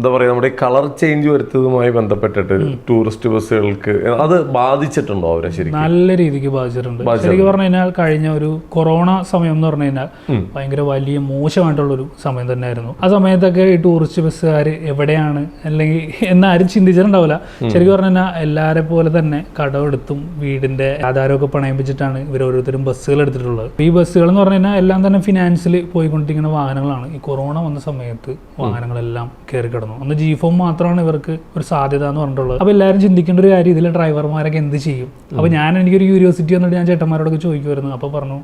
എന്താ പറയാ നമ്മുടെ കളർ ചേഞ്ച് വരുത്തതുമായി ബന്ധപ്പെട്ടിട്ട് ടൂറിസ്റ്റ് ബസ്സുകൾക്ക് അത് ബാധിച്ചിട്ടുണ്ടോ അവരെ ശരിക്കും? നല്ല രീതിക്ക് ബാധിച്ചിട്ടുണ്ട്. ശരിക്കും പറഞ്ഞു കഴിഞ്ഞാൽ കഴിഞ്ഞ ഒരു കൊറോണ സമയം എന്ന് പറഞ്ഞു കഴിഞ്ഞാൽ ഭയങ്കര വലിയ മോശമായിട്ടുള്ള ഒരു സമയം തന്നെയായിരുന്നു. ആ സമയത്തൊക്കെ ഈ ടൂറിസ്റ്റ് ബസ്സുകാർ എവിടെയാണ്? അല്ലെങ്കിൽ എന്നാരും ചിന്തിച്ചിട്ടുണ്ടാവില്ല. ശരിക്കും പറഞ്ഞു കഴിഞ്ഞാൽ എല്ലാരെ പോലെ തന്നെ കടമെടുത്തും വീടിന്റെ ആധാരമൊക്കെ പണയിപ്പിച്ചിട്ടാണ് ഇവർ ഓരോരുത്തരും ബസ്സുകൾ എടുത്തിട്ടുള്ളത്. ഈ ബസ്സുകൾ എന്ന് പറഞ്ഞു കഴിഞ്ഞാൽ എല്ലാം തന്നെ ഫിനാൻസിൽ പോയിക്കൊണ്ടിരിക്കുന്ന വാഹനങ്ങളാണ്. ഈ കൊറോണ വന്ന സമയത്ത് വാഹനങ്ങളെല്ലാം കയറി കിടന്നു അന്ന് ജി ഫോം മാത്രമാണ് ഇവർക്ക് ഒരു സാധ്യത എന്ന് പറഞ്ഞിട്ടുള്ളത്. അപ്പോൾ എല്ലാവരും ചിന്തിക്കേണ്ട ഒരു കാര്യം ഇതിലെ ഡ്രൈവർമാരൊക്കെ എന്ത് ചെയ്യും? അപ്പോൾ ഞാൻ എനിക്കൊരു ക്യൂരിയോസിറ്റി വന്നിട്ട് ഞാൻ ചേട്ടന്മാരോടൊക്കെ ചോദിക്കുമായിരുന്നു അപ്പോൾ പറഞ്ഞു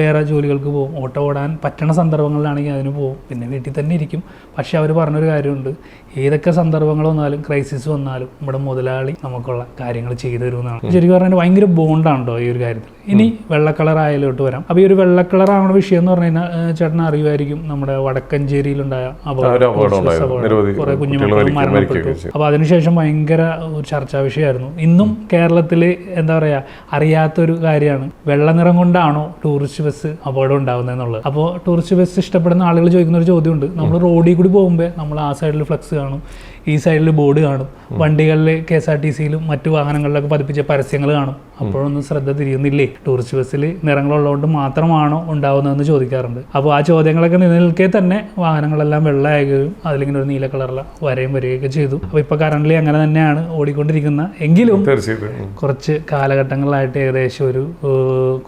വേറെ ജോലികൾക്ക് പോകും ഓട്ടോ ഓടാൻ പറ്റണ സന്ദർഭങ്ങളിലാണെങ്കിൽ അതിന് പോകും പിന്നെ വീട്ടിൽ തന്നെ ഇരിക്കും. പക്ഷേ അവർ പറഞ്ഞൊരു കാര്യമുണ്ട്. ഏതൊക്കെ സന്ദർഭങ്ങൾ വന്നാലും ക്രൈസിസ് വന്നാലും നമ്മുടെ മുതലാളി നമുക്കുള്ള കാര്യങ്ങൾ ചെയ്തു തരുമെന്നാണ് ശരിക്കും പറഞ്ഞാൽ ഭയങ്കര ബോണ്ടാണോ ഈ ഒരു കാര്യത്തിൽ ഇനി വെള്ള കളർ ആയാലോട്ട് വരാം. അപ്പോൾ ഈ ഒരു വെള്ള കളർ ആവണ വിഷയം എന്ന് പറഞ്ഞു കഴിഞ്ഞാൽ ചേട്ടൻ ചേട്ടന് അറിയുമായിരിക്കും നമ്മുടെ വടക്കഞ്ചേരിയിലുണ്ടായ അപകടം ഉണ്ടായിരുന്നു. കുറെ മരണപ്പെട്ടു. അപ്പോൾ അതിനുശേഷം ഭയങ്കര ഒരു ചർച്ചാ വിഷയമായിരുന്നു. ഇന്നും കേരളത്തിൽ എന്താ പറയുക അറിയാത്തൊരു കാര്യമാണ്. വെള്ള നിറം കൊണ്ടാണോ ടൂറിസ്റ്റ് ബസ് അപകടം ഉണ്ടാകുന്നത് എന്നുള്ളത് അപ്പോൾ ടൂറിസ്റ്റ് ബസ് ഇഷ്ടപ്പെടുന്ന ആളുകൾ ചോദിക്കുന്ന ഒരു ചോദ്യമുണ്ട്. നമ്മൾ റോഡിൽ കൂടി പോകുമ്പോൾ നമ്മൾ ആ സൈഡിൽ ഫ്ലക്സ് കാണും. ഈ സൈഡിൽ ബോർഡ് കാണും. വണ്ടികളിൽ കെ എസ് ആർ ടി സിയിലും മറ്റു വാഹനങ്ങളിലൊക്കെ പതിപ്പിച്ച പരസ്യങ്ങൾ കാണും. അപ്പോഴൊന്നും ശ്രദ്ധ തിരിയുന്നില്ലേ? ടൂറിസ്റ്റ് ബസ്സിൽ നിറങ്ങളുള്ളതുകൊണ്ട് മാത്രമാണോ ഉണ്ടാവുന്നതെന്ന് ചോദിക്കാറുണ്ട്. അപ്പോൾ ആ ചോദ്യങ്ങളൊക്കെ നിലനിൽക്കെ തന്നെ വാഹനങ്ങളെല്ലാം വെള്ളമാകുകയും അതിലിങ്ങനെ ഒരു നീല കളറുള്ള വരയും വരികയൊക്കെ ചെയ്തു. അപ്പോൾ ഇപ്പോൾ കറണ്ട്ലി അങ്ങനെ തന്നെയാണ് ഓടിക്കൊണ്ടിരിക്കുന്ന. എങ്കിലും കുറച്ച് കാലഘട്ടങ്ങളിലായിട്ട് ഏകദേശം ഒരു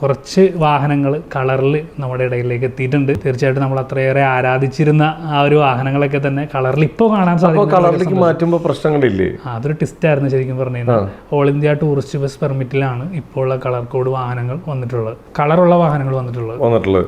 കുറച്ച് വാഹനങ്ങൾ കളറിൽ നമ്മുടെ ഇടയിലേക്ക് എത്തിയിട്ടുണ്ട്. തീർച്ചയായിട്ടും നമ്മൾ അത്രയേറെ ആരാധിച്ചിരുന്ന ആ ഒരു വാഹനങ്ങളൊക്കെ തന്നെ കളറിൽ ഇപ്പോൾ കാണാൻ സാധിക്കും മാറ്റുമ്പോൾ പ്രശ്നങ്ങളില്ലേ? അതൊരു ടിസ്റ്റ് ആയിരുന്നു ശരിക്കും പറഞ്ഞു ഓൾ ഇന്ത്യ ടൂറിസ്റ്റ് ബസ് പെർമിറ്റിലാണ് ഇപ്പോൾ കളർ കോഡ് വാഹനങ്ങൾ വന്നിട്ടുള്ളത്. കളറുള്ള വാഹനങ്ങൾ വന്നിട്ടുള്ളത്. വന്നിട്ടുള്ളത്.